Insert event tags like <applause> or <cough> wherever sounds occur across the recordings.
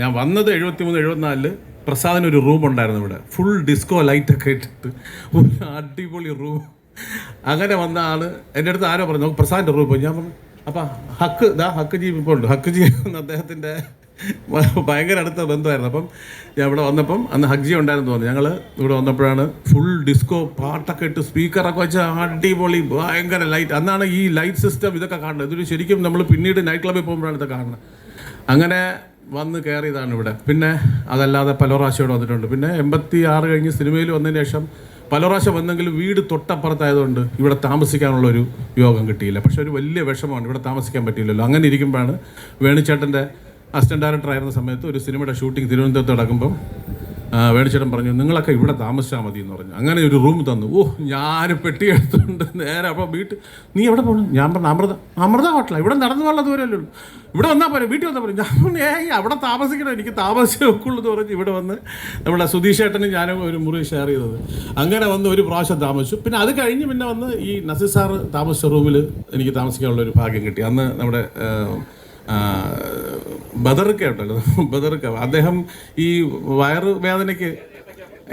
ഞാൻ വന്നത് എഴുപത്തി മൂന്ന് എഴുപത്തിനാലിൽ പ്രസാദിന് ഒരു റൂം ഉണ്ടായിരുന്നു ഇവിടെ. ഫുൾ ഡിസ്കോ ലൈറ്റ് ഒക്കെ ഇട്ടിട്ട്. ഒരു അടിപൊളി റൂം അങ്ങനെ വന്ന ആൾ എന്റെ അടുത്ത് ആരോ പറഞ്ഞു നമുക്ക് പ്രസാദിന്റെ റൂം പോയി. ഞാൻ പറഞ്ഞു അപ്പം ഹക്ക് ദാ ഹക്ക് ജി ഇപ്പോൾ ഉണ്ട് ഹക്ക് ജി എന്ന് അദ്ദേഹത്തിന്റെ ഭയങ്കര അടുത്ത ബന്ധമായിരുന്നു. അപ്പം ഞാൻ ഇവിടെ വന്നപ്പം അന്ന് ഹക്ജി ഉണ്ടായിരുന്നു തോന്നുന്നു. ഞങ്ങൾ ഇവിടെ വന്നപ്പോഴാണ് ഫുൾ ഡിസ്കോ പാട്ടൊക്കെ ഇട്ട് സ്പീക്കറൊക്കെ വെച്ച് അടിപൊളി ഭയങ്കര ലൈറ്റ് അന്നാണ് ഈ ലൈറ്റ് സിസ്റ്റം ഇതൊക്കെ കാണുന്നത്. ഇതൊരു ശരിക്കും നമ്മൾ പിന്നീട് നൈറ്റ് ക്ലബ്ബിൽ പോകുമ്പോഴാണ് ഇതൊക്കെ കാണുന്നത്. അങ്ങനെ വന്ന് കയറിയതാണ് ഇവിടെ. പിന്നെ അതല്ലാതെ പല പ്രാവശ്യം വന്നിട്ടുണ്ട്. പിന്നെ എൺപത്തി ആറ് കഴിഞ്ഞ് സിനിമയിൽ വന്നതിന് ശേഷം പല പ്രാവശ്യം വന്നെങ്കിലും വീട് തൊട്ടപ്പുറത്തായതുകൊണ്ട് ഇവിടെ താമസിക്കാനുള്ള ഒരു യോഗം കിട്ടിയില്ല. പക്ഷെ ഒരു വലിയ വിഷമമാണ് ഇവിടെ താമസിക്കാൻ പറ്റിയില്ലല്ലോ. അങ്ങനെ ഇരിക്കുമ്പോഴാണ് വേണുചേട്ടന്റെ അസിസ്റ്റന്റ് ഡയറക്ടർ ആയിരുന്ന സമയത്ത് ഒരു സിനിമയുടെ ഷൂട്ടിംഗ് തിരുവനന്തപുരത്ത് നടക്കുമ്പം ആ, വേണുചേട്ടൻ പറഞ്ഞു നിങ്ങളൊക്കെ ഇവിടെ താമസിച്ചാൽ മതി എന്ന് പറഞ്ഞു. അങ്ങനെ ഒരു റൂം തന്നു. ഓ ഞാൻ പെട്ടി എടുത്തുകൊണ്ട് നേരെ അപ്പോൾ വീട്ടിൽ നീ എവിടെ പോകണം ഞാൻ പറഞ്ഞു അമൃത അമൃത ഹോട്ടലാണ് ഇവിടെ നടന്നു പോകാനുള്ള ദൂരമല്ലേ ഉള്ളൂ. ഇവിടെ വന്നാൽ പോരെ വീട്ടിൽ വന്നാൽ പോരെ. ഞാൻ പറഞ്ഞു ഏയ് അവിടെ താമസിക്കണം എനിക്ക് താമസിച്ചേ ഒക്കുള്ളൂ എന്ന് പറഞ്ഞ് ഇവിടെ വന്ന് നമ്മുടെ സുധീഷ് ഏട്ടനും ഞാനും ഒരു മുറി ഷെയർ ചെയ്തത്. അങ്ങനെ വന്ന് ഒരു പ്രാവശ്യം താമസിച്ചു. പിന്നെ അത് കഴിഞ്ഞ് പിന്നെ വന്ന് ഈ നസീർ സാറ് താമസിച്ച റൂമിൽ എനിക്ക് താമസിക്കാനുള്ള ഒരു ഭാഗ്യം കിട്ടി. അന്ന് നമ്മുടെ ബദർക്ക ഉണ്ടല്ലോ. ബദർക്ക. അദ്ദേഹം ഈ വയറ് വേദനയ്ക്ക്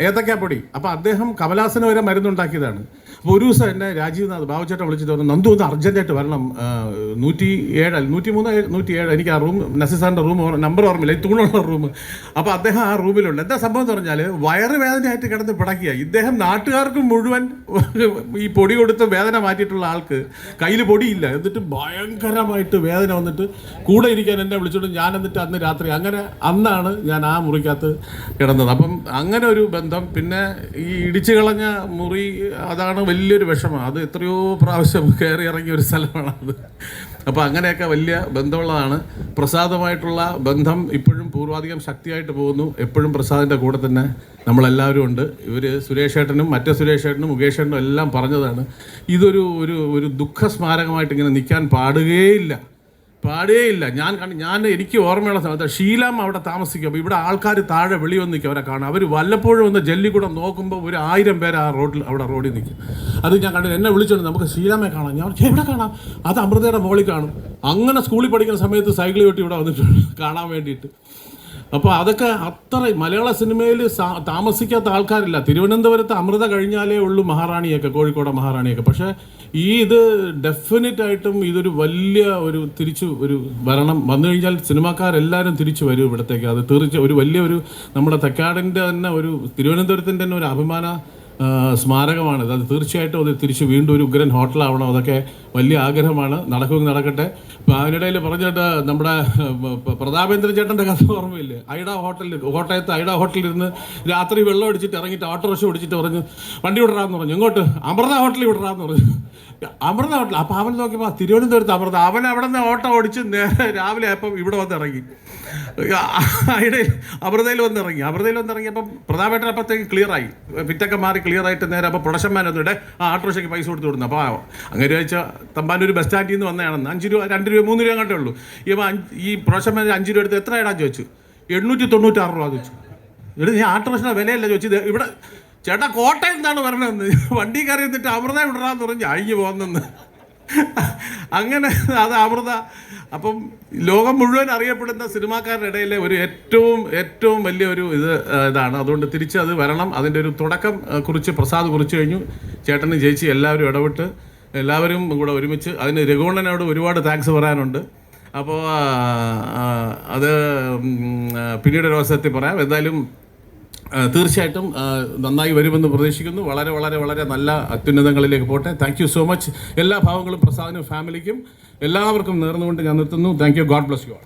ഏത്തക്കാപ്പൊടി അപ്പോൾ അദ്ദേഹം കമലാസന വരെ മരുന്നുണ്ടാക്കിയതാണ്. അപ്പോൾ ഒരു ദിവസം എന്നെ രാജീവ്നാഥ് ബാബുചേട്ടൻ വിളിച്ചിട്ട് പറഞ്ഞു നന്ദു ഒന്ന് അർജന്റായിട്ട് വരണം. നൂറ്റി ഏഴ് നൂറ്റി മൂന്ന് നൂറ്റി ഏഴ് എനിക്ക് ആ റൂം നസിസാറിന്റെ റൂം നമ്പർ ഓർമ്മയില്ല തൂണുള്ള റൂം. അപ്പോൾ അദ്ദേഹം ആ റൂമിലുണ്ട്. എന്താ സംഭവം എന്ന് പറഞ്ഞാൽ വയറ് വേദനയായിട്ട് കിടന്ന് പിടക്കിയ ഇദ്ദേഹം നാട്ടുകാർക്ക് മുഴുവൻ ഈ പൊടി കൊടുത്ത് വേദന മാറ്റിയിട്ടുള്ള ആൾക്ക് കയ്യിൽ പൊടിയില്ല. എന്നിട്ട് ഭയങ്കരമായിട്ട് വേദന വന്നിട്ട് കൂടെ ഇരിക്കാൻ എന്നെ വിളിച്ചോണ്ട് ഞാൻ എന്നിട്ട് അന്ന് രാത്രി അങ്ങനെ അന്നാണ് ഞാൻ ആ മുറിക്കകത്ത് കിടന്നത്. അപ്പം അങ്ങനെ ഒരു ബന്ധം. പിന്നെ ഈ ഇടിച്ചു കളഞ്ഞ മുറി അതാണ് വലിയൊരു വിഷമം. അത് എത്രയോ പ്രാവശ്യം കയറി ഇറങ്ങിയ ഒരു സ്ഥലമാണ് അത്. അപ്പോൾ അങ്ങനെയൊക്കെ വലിയ ബന്ധമുള്ളതാണ്. പ്രസാദമായിട്ടുള്ള ബന്ധം ഇപ്പോഴും പൂർവാധികം ശക്തിയായിട്ട് പോകുന്നു. എപ്പോഴും പ്രസാദിന്റെ കൂടെ തന്നെ നമ്മളെല്ലാവരും ഉണ്ട്. ഇവർ സുരേഷേട്ടനും മറ്റേ സുരേഷേട്ടനും മുകേഷേട്ടനും എല്ലാം പറഞ്ഞതാണ്. ഇതൊരു ഒരു ഒരു ദുഃഖ സ്മാരകമായിട്ട് ഇങ്ങനെ നിൽക്കാൻ പാടുകയില്ല പാടുകയില്ല ഞാൻ ഞാൻ എനിക്ക് ഓർമ്മയുള്ള സമയത്ത് ഷീലാം അവിടെ താമസിക്കും. അപ്പോൾ ഇവിടെ ആൾക്കാർ താഴെ വെളി വന്ന് നിൽക്കും അവരെ കാണാം അവർ വല്ലപ്പോഴും ഒന്ന് ജെല്ലിക്കൂടെ നോക്കുമ്പോൾ ഒരു ആയിരം പേര് ആ റോഡിൽ അവിടെ റോഡിൽ നിൽക്കും അത് ഞാൻ കണ്ടു എന്നെ വിളിച്ചോണ്ട് നമുക്ക് ഷീലാമെ കാണാം. ഞാൻ എവിടെ കാണാം? അത് അമൃതയുടെ മോളിൽ കാണും. അങ്ങനെ സ്കൂളിൽ പഠിക്കുന്ന സമയത്ത് സൈക്കിൾ വെട്ടി ഇവിടെ വന്നിട്ടുണ്ട് <laughs> കാണാൻ വേണ്ടിയിട്ട്. അപ്പോൾ അതൊക്കെ അത്ര മലയാള സിനിമയിൽ താമസിക്കാത്ത ആൾക്കാരില്ല. തിരുവനന്തപുരത്ത് അമൃത കഴിഞ്ഞാലേ ഉള്ളൂ മഹാറാണിയൊക്കെ കോഴിക്കോട് മഹാറാണിയൊക്കെ. പക്ഷേ ഈ ഇത് ഡെഫിനറ്റ് ആയിട്ടും ഇതൊരു വലിയ ഒരു തിരിച്ചു ഒരു വരണം വന്നു കഴിഞ്ഞാൽ സിനിമാക്കാരെല്ലാവരും തിരിച്ചു വരും ഇവിടത്തേക്ക്. അത് തീർച്ച ഒരു വലിയ ഒരു നമ്മുടെ തെക്കാടിന്റെ തന്നെ ഒരു തിരുവനന്തപുരത്തിന്റെ തന്നെ ഒരു അഭിമാന സ്മാരകമാണിത് അത് തീർച്ചയായിട്ടും അത് തിരിച്ച് വീണ്ടും ഒരു ഉഗ്രൻ ഹോട്ടലാവണം. അതൊക്കെ വലിയ ആഗ്രഹമാണ്. നടക്കുമെങ്കിൽ നടക്കട്ടെ. അതിനിടയിൽ പറഞ്ഞിട്ട് നമ്മുടെ പ്രതാപേന്ദ്ര ചേട്ടന്റെ കഥ ഓർമ്മയില്ലേ? ഐഡ ഹോട്ടലിൽ കോട്ടയത്ത് ഐഡ ഹോട്ടലിൽ ഇരുന്ന് രാത്രി വെള്ളം അടിച്ചിട്ട് ഇറങ്ങിയിട്ട് ഓട്ടോറിക്ഷ ഓടിച്ചിട്ട് പറഞ്ഞ് വണ്ടി വിടറാന്ന് പറഞ്ഞു. ഇങ്ങോട്ട് അമൃത ഹോട്ടലിൽ വിടറാന്ന് പറഞ്ഞു. അമൃത ഹോട്ടൽ അപ്പോൾ അവൻ നോക്കിയപ്പോൾ തിരുവനന്തപുരത്ത് അമൃത അവൻ അവിടെ നിന്ന് ഓട്ടോ ഓടിച്ച് നേരെ രാവിലെ അപ്പം ഇവിടെ വന്ന് ഇറങ്ങി. ഇടയിൽ അമൃതയിൽ വന്നിറങ്ങി അമൃതയിൽ വന്നിറങ്ങിയപ്പം പ്രതാപേട്ടൻ അപ്പത്തേക്ക് ക്ലിയറായി പിറ്റൊക്കെ മാറി ക്ലിയർ ആയിട്ട് നേരെ അപ്പോൾ പ്രൊഡക്ഷൻ മാനൊന്നും ഇടെ ആ ഓട്ടോറിക്ഷയ്ക്ക് പൈസ കൊടുത്ത് വിടുന്നു. അപ്പോൾ അങ്ങനെ ചോദിച്ചാൽ തമ്പാനൂർ ബസ് സ്റ്റാൻഡിൽ നിന്ന് വന്നതാണെന്ന് അഞ്ച് രൂപ രണ്ട് രൂപ മൂന്ന് രൂപ കണ്ടേ ഉള്ളൂ. അഞ്ച് ഈ പ്രൊഡക്ഷൻ മാൻ അഞ്ച് രൂപ എടുത്ത് എത്ര ഇടാൻ ചോദിച്ചു. എണ്ണൂറ്റി തൊണ്ണൂറ്റാറ് രൂപ ചോദിച്ചു. ഇവിടെ ഞാൻ ഓട്ടോറിക്ഷ വിലയല്ല ചോദിച്ചു ഇവിടെ ചേട്ടാ കോട്ടയം എന്താണ് വരണമെന്ന് വണ്ടി കയറി എന്നിട്ട് അമൃത വിടറാന്ന് പറഞ്ഞ് അഴിഞ്ഞു പോകുന്നെന്ന് അങ്ങനെ അത് അമൃത. അപ്പം ലോകം മുഴുവൻ അറിയപ്പെടുന്ന സിനിമാക്കാരുടെ ഇടയിലെ ഒരു ഏറ്റവും ഏറ്റവും വലിയ ഒരു ഇത് ഇതാണ്. അതുകൊണ്ട് തിരിച്ച് അത് വരണം. അതിന്റെ ഒരു തുടക്കം കുറിച്ച് പ്രസാദ് കുറിച്ച് കഴിഞ്ഞു. ചേട്ടനും ചേച്ചി എല്ലാവരും ഇടപെട്ട് എല്ലാവരും കൂടെ ഒരുമിച്ച് അതിന് രഘുവണ്ണനോട് ഒരുപാട് താങ്ക്സ് പറയാനുണ്ട്. അപ്പോൾ അത് പിന്നീട് ഒരു അവസരത്തിൽ പറയാം. എന്തായാലും തീർച്ചയായിട്ടും നന്നായി വരുമെന്ന് പ്രതീക്ഷിക്കുന്നു. വളരെ വളരെ വളരെ നല്ല അത്യുന്നതങ്ങളിലേക്ക് പോട്ടെ. താങ്ക് യു സോ മച്ച് എല്ലാ ഭാവങ്ങളും പ്രസാദിനും ഫാമിലിക്കും എല്ലാവർക്കും നേർന്നുകൊണ്ട് ഞാൻ നിർത്തുന്നു. Thank you God bless you all